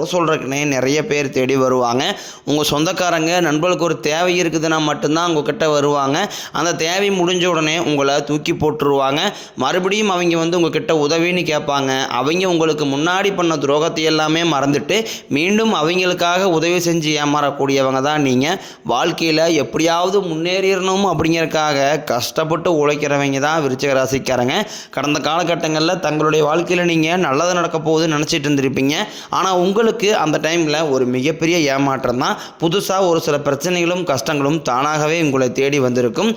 குறை சொல்கிறதுக்குனே நிறைய பேர் தேடி வருவாங்க. உங்கள் சொந்தக்காரங்க நண்பர்களுக்கு ஒரு தேவை இருக்குதுன்னா மட்டும்தான் உங்ககிட்ட வருவாங்க. அந்த தேவை முடிஞ்ச உடனே உங்களை தூக்கி போட்டுருவாங்க. மறுபடியும் அவங்க வந்து உங்ககிட்ட உதவின்னு கேட்பாங்க. அவங்க உங்களுக்கு முன்னாடி பண்ண துரோகத்தை எல்லாமே மறந்துட்டு மீண்டும் அவங்களுக்காக உதவி செஞ்சு ஏமாறக்கூடியவங்க தான் நீங்கள் வாழ்க்கையில் எப்படியாவது முன்னேறிடணும் அப்படிங்கிறதுக்காக கஷ்டப்பட்டு உழைக்கிறவங்க தான் விருச்சிக ராசிக்காரங்க. கடந்த காலகட்டங்களில் தங்களுடைய வாழ்க்கையில் நீங்கள் நல்லது நடக்க போகுதுன்னு நினச்சிட்டு இருந்திருப்பீங்க. ஆனால் உங்களுக்கு அந்த டைமில் ஒரு மிகப்பெரிய ஏமாற்றம் தான் புதுசாக ஒரு சில பிரச்சனைகளும் கஷ்டங்களும் தானாகவே உங்களை தேடி வந்திருக்கும்.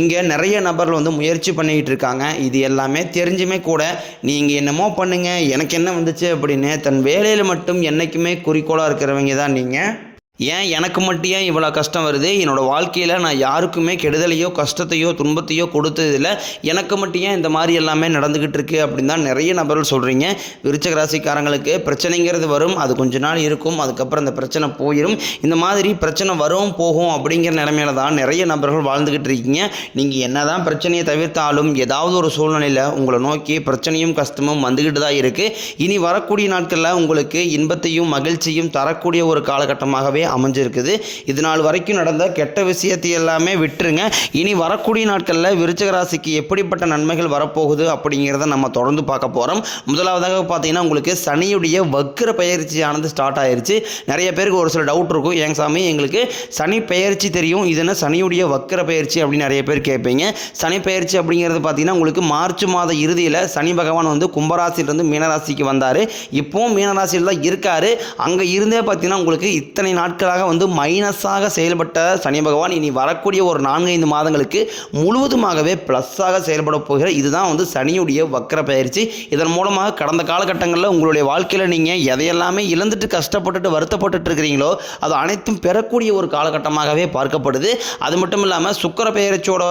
இங்கே நிறைய நபர்கள் வந்து முயற்சி பண்ணிக்கிட்டு இருக்காங்க. இது எல்லாமே தெரிஞ்சுமே கூட நீங்கள் என்னமோ பண்ணுங்கள் எனக்கு என்ன வந்துச்சு அப்படின்னு தன் வேலையில் மட்டும் என்றைக்குமே குறிக்கோளாக இருக்கிறவங்க தான் நீங்கள் ஏன் எனக்கு மட்டும் ஏன் இவ்வளோ கஷ்டம் வருது? என்னோடய வாழ்க்கையில் நான் யாருக்குமே கெடுதலையோ கஷ்டத்தையோ துன்பத்தையோ கொடுத்ததில்ல. எனக்கு மட்டும் ஏன் இந்த மாதிரி எல்லாமே நடந்துக்கிட்டு இருக்குது அப்படின்னு தான் நிறைய நபர்கள் சொல்கிறீங்க விருச்சக ராசிக்காரங்களுக்கு பிரச்சனைங்கிறது வரும். அது கொஞ்ச நாள் இருக்கும். அதுக்கப்புறம் இந்த பிரச்சனை போயிடும் இந்த மாதிரி பிரச்சனை வரும் போகும் அப்படிங்கிற நிலைமையில தான் நிறைய நபர்கள் வாழ்ந்துக்கிட்டு இருக்கீங்க. நீங்கள் என்ன தான் பிரச்சனையை தவிர்த்தாலும் ஏதாவது ஒரு சூழ்நிலையில் உங்களை நோக்கி பிரச்சனையும் கஷ்டமும் வந்துக்கிட்டு தான் இருக்குது இனி வரக்கூடிய நாட்களில் உங்களுக்கு இன்பத்தையும் மகிழ்ச்சியும் தரக்கூடிய ஒரு காலகட்டமாகவே அமைஞ்சிருக்குது. இது நாள் வரைக்கும் நடந்த கெட்ட விஷயத்தை எல்லாமே விட்டுருங்க. இனி வரக்கூடிய நாட்களில் விருச்சக ராசிக்கு எப்படிப்பட்ட நன்மைகள் வரப்போகுது அப்படிங்கிறத நம்ம தொடர்ந்து பார்க்க போகிறோம் முதலாவதாக பார்த்தீங்கன்னா உங்களுக்கு சனியுடைய வக்ர பயிற்சியானது ஸ்டார்ட் ஆயிருச்சு. நிறைய பேருக்கு ஒரு சில டவுட் இருக்கும். ஏங்க சாமி எங்களுக்கு சனி பெயர்ச்சி தெரியும். இது என்ன சனியுடைய வக்கிர பயிற்சி அப்படின்னு நிறைய பேர் கேட்பீங்க. சனி பயிற்சி அப்படிங்கிறது பார்த்தீங்கன்னா உங்களுக்கு மார்ச் மாத இறுதியில் சனி பகவான் வந்து கும்பராசிலிருந்து மீனராசிக்கு வந்தார். இப்போவும் மீனராசியில் தான் இருக்கார். அங்கே இருந்தே பார்த்தீங்கன்னா உங்களுக்கு இத்தனை நாட்களாக வந்து மைனஸாக செயல்பட்ட சனி பகவான் இனி வரக்கூடிய ஒரு நான்கைந்து மாதங்களுக்கு முழுவதுமாகவே ப்ளஸ்ஸாக செயல்பட போகிற இதுதான் வந்து சனியுடைய வக்கர பயிற்சி. இதன் மூலமாக கடந்த காலகட்டங்களில் உங்களுடைய வாழ்க்கையில் நீங்கள் எதையெல்லாமே இழந்துட்டு கஷ்டப்பட்டுட்டு வருத்தப்பட்டுட்டு இருக்கிறீங்களோ அது அனைத்தும் பெறக்கூடிய ஒரு காலகட்டமாகவே பார்க்கப்படுது. அது மட்டும் இல்லாமல் சுக்கர பெயர்ச்சியோட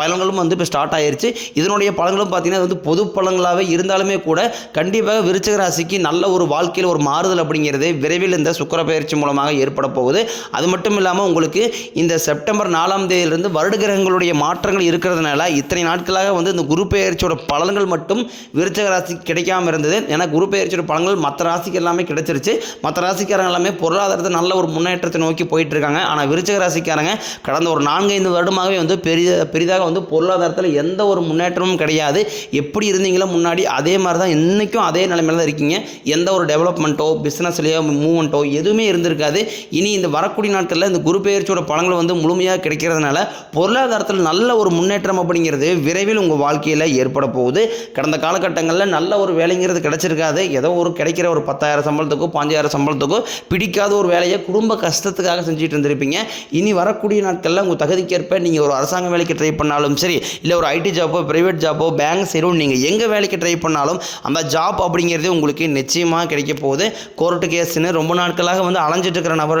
பலன்களும் வந்து இப்போ ஸ்டார்ட் ஆயிருச்சு. இதனுடைய பலன்களும் பார்த்தீங்கன்னா வந்து பொது பலன்களாகவே இருந்தாலுமே கூட கண்டிப்பாக விருச்சக ராசிக்கு நல்ல ஒரு வாழ்க்கையில் ஒரு மாறுதல் அப்படிங்கிறது விரைவில் இந்த சுக்கர பயிற்சி மூலமாக ஏற்பட போகுது அது மட்டும் இல்லாமல் உங்களுக்கு இந்த செப்டம்பர் நாலாம் தேதியிலிருந்து வருட கிரகங்களுடைய மாற்றங்கள் இருக்கிறதுனால இத்தனை நாட்களாக வந்து இந்த குரு பெயர்ச்சியோட பலன்கள் மட்டும் விருச்சக ராசிக்கு கிடைக்காம இருந்தது. ஏன்னா குரு பெயர்ச்சியோட பலன்கள் மற்ற ராசிக்கு எல்லாமே கிடைச்சிருச்சு. மற்ற ராசிக்காரங்க எல்லாமே பொருளாதாரத்தை நல்ல ஒரு முன்னேற்றத்தை நோக்கி போயிட்டு இருக்காங்க ஆனால் விருச்சக ராசிக்காரங்க கடந்த ஒரு நான்கைந்து வருடமாகவே வந்து பெரிய பெரிதாக வந்து பொருளாதாரத்தில் எந்த ஒரு முன்னேற்றமும் கிடையாது. எப்படி இருந்தீங்களோ முன்னாடி அதே மாதிரி தான் இன்றைக்கும் அதே நிலைமையில தான் இருக்கீங்க. எந்த ஒரு டெவலப்மெண்ட்டோ பிஸ்னஸ்லையோ மூவ்மெண்ட்டோ எதுவுமே இருந்திருக்காது. இனி இந்த வரக்கூடிய நாட்களில் இந்த குரு பெயர்ச்சியோட பலன்கள் வந்து முழுமையாக கிடைக்கிறதுனால பொருளாதாரத்தில் நல்ல ஒரு முன்னேற்றம் அப்படிங்கிறது விரைவில் உங்கள் வாழ்க்கையில் ஏற்பட போகுது. கடந்த காலகட்டங்களில் நல்ல ஒரு வேலைங்கிறது கிடைச்சிருக்காது. ஏதோ ஒரு கிடைக்கிற ஒரு பத்தாயிரம் சம்பளத்துக்கோ பாஞ்சாயிரம் சம்பளத்துக்கோ பிடிக்காத ஒரு வேலையை குடும்ப கஷ்டத்துக்காக செஞ்சுட்டு இருந்திருப்பீங்க. இனி வரக்கூடிய நாட்களில் உங்கள் தகுதிக்கேற்ப நீங்கள் ஒரு அரசாங்க வேலைக்கு ட்ரை பண்ணாலும் சரி இல்லை ஒரு ஐடி ஜாப்போ ப்ரைவேட் ஜாப்போ பேங்க் சைடும் நீங்கள் எங்கே வேலைக்கு ட்ரை பண்ணாலும் அந்த ஜாப் அப்படிங்கிறது உங்களுக்கு நிச்சயமாக கிடைக்க போகுது. கோர்ட்டு கேஸ்னு ரொம்ப நாட்களாக வந்து அலைஞ்சிட்டு இருக்கிற நபர்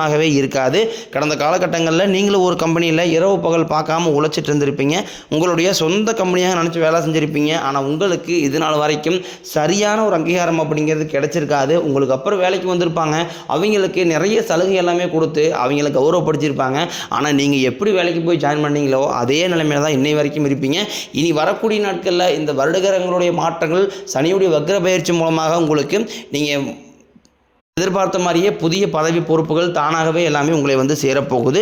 முழுவதுமாகவே இருக்காது. கடந்த காலகட்டங்களில் நீங்களும் ஒரு கம்பெனியில் இரவு பகல் பார்க்காம உழைச்சிட்டு இருந்திருப்பீங்க. உங்களுடைய சொந்த கம்பெனியாக நினச்சி வேலை செஞ்சுருப்பீங்க. ஆனால் உங்களுக்கு இது நாள் வரைக்கும் சரியான ஒரு அங்கீகாரம் அப்படிங்கிறது கிடைச்சிருக்காது. உங்களுக்கு அப்புறம் வேலைக்கு வந்திருப்பாங்க. அவங்களுக்கு நிறைய சலுகை எல்லாமே கொடுத்து அவங்கள கௌரவப்படுத்தியிருப்பாங்க. ஆனால் நீங்கள் எப்படி வேலைக்கு போய் ஜாயின் பண்ணீங்களோ அதே நிலைமையில தான் இன்னை வரைக்கும் இருப்பீங்க. இனி வரக்கூடிய நாட்களில் இந்த வருடகரங்களுடைய மாற்றங்கள் சனியுடைய வக்ர பயிற்சி மூலமாக உங்களுக்கு நீங்கள் எதிர்பார்த்த மாதிரியே புதிய பதவி பொறுப்புகள் தானாகவே எல்லாமே உங்களை வந்து சேரப்போகுது.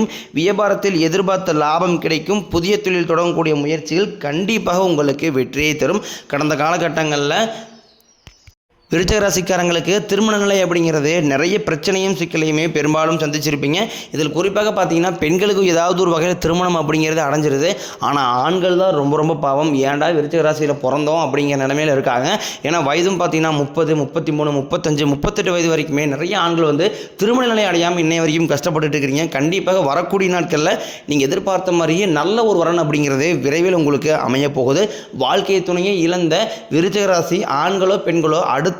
வியாபாரத்தில் எதிர்பார்த்த லாபம் கிடைக்கும். புதிய தொழில் தொடங்கக்கூடிய முயற்சிகள் கண்டிப்பாக உங்களுக்கு வெற்றியை தரும். கடந்த காலகட்டங்களில் விருச்சக ராசிக்காரங்களுக்கு திருமண நிலை அப்படிங்கிறது நிறைய பிரச்சனையும் சிக்கலையுமே பெரும்பாலும் சந்திச்சிருப்பீங்க. இதில் குறிப்பாக பார்த்தீங்கன்னா பெண்களுக்கு ஏதாவது ஒரு வகையில் திருமணம் அப்படிங்கிறது அடைஞ்சிருது. ஆனால் ஆண்கள் தான் ரொம்ப ரொம்ப பாவம். ஏன்டா விருச்சக ராசியில் பிறந்தோம் அப்படிங்கிற நிலைமையில் இருக்காங்க. ஏன்னா வயதும் பார்த்தீங்கன்னா முப்பது முப்பத்தி மூணு முப்பத்தஞ்சு முப்பத்தெட்டு வயது வரைக்குமே நிறைய ஆண்கள் வந்து திருமண நிலை அடையாமல் இன்னை வரைக்கும் கஷ்டப்பட்டுட்டு இருக்கிறீங்க. கண்டிப்பாக வரக்கூடிய நாட்களில் நீங்கள் எதிர்பார்த்த மாதிரியே நல்ல ஒரு வரன் அப்படிங்கிறது விரைவில் உங்களுக்கு அமைய போகுது. வாழ்க்கை துணையை இழந்த விருச்சக ராசி ஆண்களோ பெண்களோ அடுத்து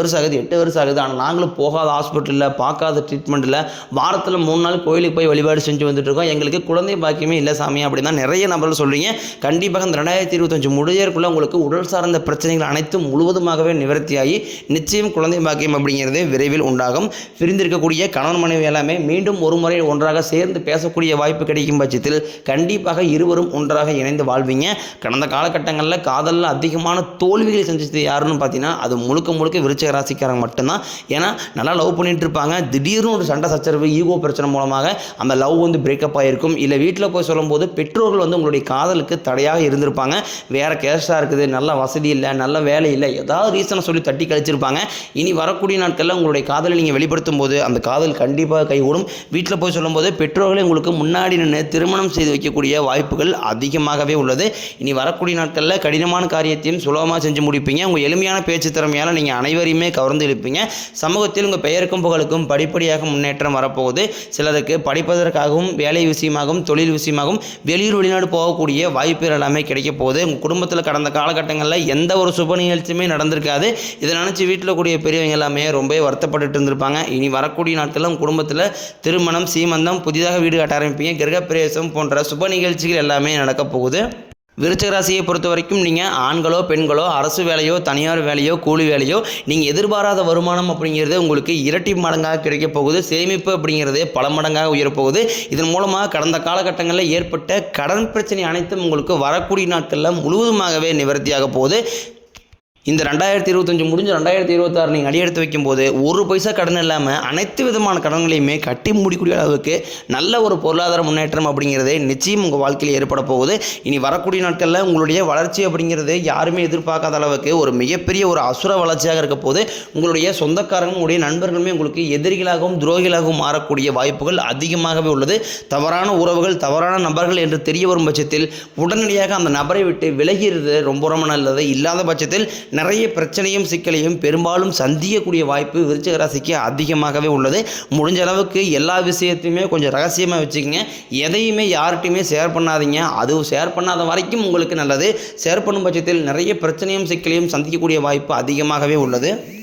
வருஷம் ஆகுது எட்டு வருஷம் ஆகுது ஆனால் நாங்களும் போகாத ஹாஸ்பிட்டலில் பார்க்காத ட்ரீட்மெண்ட்டில் வாரத்தில் மூணு நாள் கோயிலுக்கு போய் வழிபாடு செஞ்சு வந்துட்டு இருக்கோம் எங்களுக்கு குழந்தை பாக்கியமே இல்லை சாமி அப்படின்னு நிறைய நபர்கள் சொல்கிறீங்க கண்டிப்பாக இந்த ரெண்டாயிரத்தி இருபத்தஞ்சு முடியறக்குள்ளே உங்களுக்கு உடல் சார்ந்த பிரச்சனைகள் அனைத்தும் முழுவதுமாகவே நிவர்த்தியாகி நிச்சயம் குழந்தை பாக்கியம் அப்படிங்கிறது விரைவில் உண்டாகும். பிரிந்திருக்கக்கூடிய கணவன் மனைவி எல்லாமே மீண்டும் ஒரு முறை ஒன்றாக சேர்ந்து பேசக்கூடிய வாய்ப்பு கிடைக்கும் பட்சத்தில் கண்டிப்பாக இருவரும் ஒன்றாக இணைந்து வாழ்வீங்க. கடந்த காலகட்டங்களில் காதலில் அதிகமான தோல்விகளை சந்தித்தது யாருன்னு பார்த்தீங்கன்னா அது முழுக்க முழுக்க விருச்சிக ராசிக்காரங்க மட்டும்தான். ஏன்னா நல்லா லவ் பண்ணிட்டு இருப்பாங்க திடீர்னு ஒரு சண்டை சச்சரவு ஈகோ பிரச்சனை மூலமாக அந்த லவ் வந்து பிரேக்கப் ஆகிருக்கும் இல்லை வீட்டில் போய் சொல்லும்போது பெற்றோர்கள் வந்து உங்களுடைய காதலுக்கு தடையாக இருந்திருப்பாங்க. வேறு கேஷாக இருக்குது. நல்ல வசதி இல்லை நல்ல வேலை இல்லை ஏதாவது ரீசனை சொல்லி தட்டி கழிச்சிருப்பாங்க. இனி வரக்கூடிய நாட்களில் உங்களுடைய காதலை நீங்கள் வெளிப்படுத்தும் போது அந்த காதல் கண்டிப்பாக கைகூடும். வீட்டில் போய் சொல்லும்போது பெற்றோர்களே உங்களுக்கு முன்னாடி நின்று திருமணம் செய்து வைக்கக்கூடிய வாய்ப்புகள் அதிகமாகவே உள்ளது. இனி வரக்கூடிய நாட்களில் கடினமான காரியத்தையும் சுலபமாக செஞ்சு முடிப்பீங்க. உங்கள் எளிமையான பேச்சு திறமையால் நீங்கள் அனைவரும் கவர்ந்து இழுப்பீங்க. சமூகத்தில் உங்கள் பெயருக்கும் புகழுக்கும் படிப்படியாக முன்னேற்றம் வரப்போகுது. சிலருக்கு படிப்பதற்காகவும் வேலை விஷயமாகவும் தொழில் விஷயமாகவும் வெளியூர் வெளிநாடு போகக்கூடிய வாய்ப்புகள் எல்லாமே கிடைக்க போகுது. உங்கள் குடும்பத்தில் கடந்த காலகட்டங்களில் எந்த ஒரு சுப நிகழ்ச்சியுமே நடந்திருக்காது. இதை நினச்சி வீட்டில் கூடிய பெரியவங்க எல்லாமே ரொம்ப வருத்தப்பட்டுட்டு இருந்திருப்பாங்க. இனி வரக்கூடிய நாட்களில் உங்கள் குடும்பத்தில் திருமணம் சீமந்தம் புதிதாக வீடு கட்ட ஆரம்பிப்பீங்க. கிரகப்பிரவேசம் போன்ற சுப நிகழ்ச்சிகள் எல்லாமே நடக்க போகுது. விருச்சிக ராசியை பொறுத்த வரைக்கும் நீங்கள் ஆண்களோ பெண்களோ அரசு வேலையோ தனியார் வேலையோ கூலி வேலையோ நீங்கள் எதிர்பாராத வருமானம் அப்படிங்கிறது உங்களுக்கு இரட்டி மடங்காக கிடைக்க போகுது. சேமிப்பு அப்படிங்கிறது பல மடங்காக உயரப்போகுது இதன் மூலமாக கடந்த காலகட்டங்களில் ஏற்பட்ட கடன் பிரச்சனை அனைத்தும் உங்களுக்கு வரக்கூடிய நாட்களில் முழுவதுமாகவே நிவர்த்தியாக போகுது. இந்த ரெண்டாயிரத்தி இருபத்தஞ்சு முடிஞ்சு ரெண்டாயிரத்தி இருபத்தாறு நீங்கள் அடியெடுத்து வைக்கும்போது ஒரு பைசா கடன் இல்லாமல் அனைத்து விதமான கடன்களையுமே கட்டி முடிக்கூடிய அளவுக்கு நல்ல ஒரு பொருளாதார முன்னேற்றம் அப்படிங்கிறது நிச்சயம் உங்கள் வாழ்க்கையில் ஏற்பட போகுது. இனி வரக்கூடிய நாட்களில் உங்களுடைய வளர்ச்சி அப்படிங்கிறது யாருமே எதிர்பார்க்காத அளவுக்கு ஒரு மிகப்பெரிய ஒரு அசுர வளர்ச்சியாக இருக்க போது உங்களுடைய சொந்தக்காரங்க உங்களுடைய நண்பர்களுமே உங்களுக்கு எதிரிகளாகவும் துரோகிகளாகவும் மாறக்கூடிய வாய்ப்புகள் அதிகமாகவே உள்ளது. தவறான உறவுகள் தவறான நபர்கள் என்று தெரிய வரும் பட்சத்தில் உடனடியாக அந்த நபரை விட்டு விலகிறது ரொம்ப ரொம்ப நல்லது. இல்லாத பட்சத்தில் நிறைய பிரச்சனையும் சிக்கலையும் பெரும்பாலும் சந்திக்கக்கூடிய வாய்ப்பு விருச்சிக ராசிக்கு அதிகமாகவே உள்ளது. முடிஞ்ச அளவுக்கு எல்லா விஷயத்தையுமே கொஞ்சம் ரகசியமாக வச்சுக்கோங்க. எதையுமே யார்கிட்டையுமே ஷேர் பண்ணாதீங்க. அதுவும் ஷேர் பண்ணாத வரைக்கும் உங்களுக்கு நல்லது. ஷேர் பண்ணும் பட்சத்தில் நிறைய பிரச்சனையும் சிக்கலையும் சந்திக்கக்கூடிய வாய்ப்பு அதிகமாகவே உள்ளது.